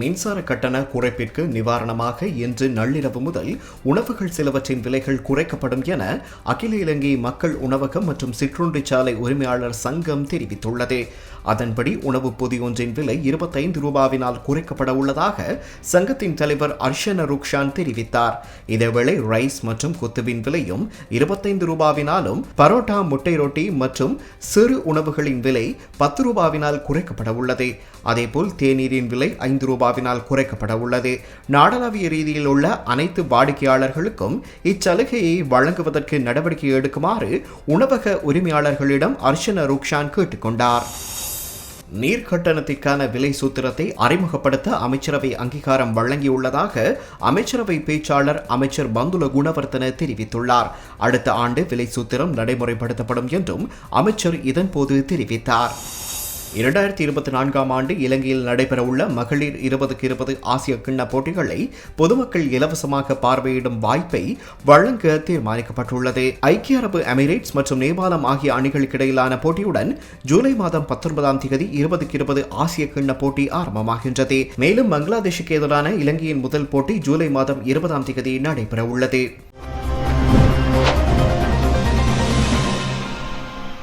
மின்சார கட்டண குறைப்பிற்கு நிவாரணமாக இன்று நள்ளிரவு முதல் உணவுகள் சிலவற்றின் விலைகள் குறைக்கப்படும் என அகில இலங்கை மக்கள் உணவகம் மற்றும் சிற்றுண்டி சாலை உரிமையாளர் சங்கம் தெரிவித்துள்ளது. அதன்படி உணவு பொதி ஒன்றின் விலை இருபத்தைந்து ரூபாவினால் குறைக்கப்பட உள்ளதாக சங்கத்தின் தலைவர் அர்ஷன ருக்ஷான் தெரிவித்தார். இதேவேளை ரைஸ் மற்றும் குத்துவின் விலையும் இருபத்தைந்து ரூபாவினாலும் பரோட்டா முட்டை ரொட்டி மற்றும் சிறு உணவுகளின் விலை பத்து ரூபாவினால் குறைக்கப்பட உள்ளது. அதேபோல் தேநீரின் விலை ஐந்து ரூபாய் ரூபாவினால் குறைக்கப்பட உள்ளது. நாடளாவிய ரீதியில் உள்ள அனைத்து வாடிக்கையாளர்களுக்கும் இச்சலுகையை வழங்குவதற்கு நடவடிக்கை எடுக்குமாறு உணவக உரிமையாளர்களிடம் அர்ச்சன ருக்ஷான் கேட்டுக்கொண்டார் நீர் கட்டணத்திற்கான விலை சூத்திரத்தை அறிமுகப்படுத்த அமைச்சரவை அங்கீகாரம் வழங்கியுள்ளதாக அமைச்சரவை பேச்சாளர் அமைச்சர் பந்துல குணவர்த்தன தெரிவித்துள்ளார். அடுத்த ஆண்டு விலை சூத்திரம் நடைமுறைப்படுத்தப்படும் என்றும் அமைச்சர் இதன்போது தெரிவித்தார். இரண்டாயிரத்தி இருபத்தி நான்காம் ஆண்டு இலங்கையில் நடைபெறவுள்ள மகளிர் இருபதுக்கு இருபது ஆசிய கிண்ண போட்டிகளை பொதுமக்கள் இலவசமாக பார்வையிடும் வாய்ப்பை வழங்க தீர்மானிக்கப்பட்டுள்ளது. ஐக்கிய அரபு எமிரேட்ஸ் மற்றும் நேபாளம் ஆகிய அணிகளுக்கு இடையிலான போட்டியுடன் ஜூலை மாதம் பத்தொன்பதாம் தேதி இருபதுக்கு இருபது ஆசிய கிண்ண போட்டி ஆரம்பமாகின்றது. மேலும் பங்களாதேஷுக்கு எதிரான இலங்கையின் முதல் போட்டி ஜூலை மாதம் இருபதாம் தேதி நடைபெறவுள்ளது.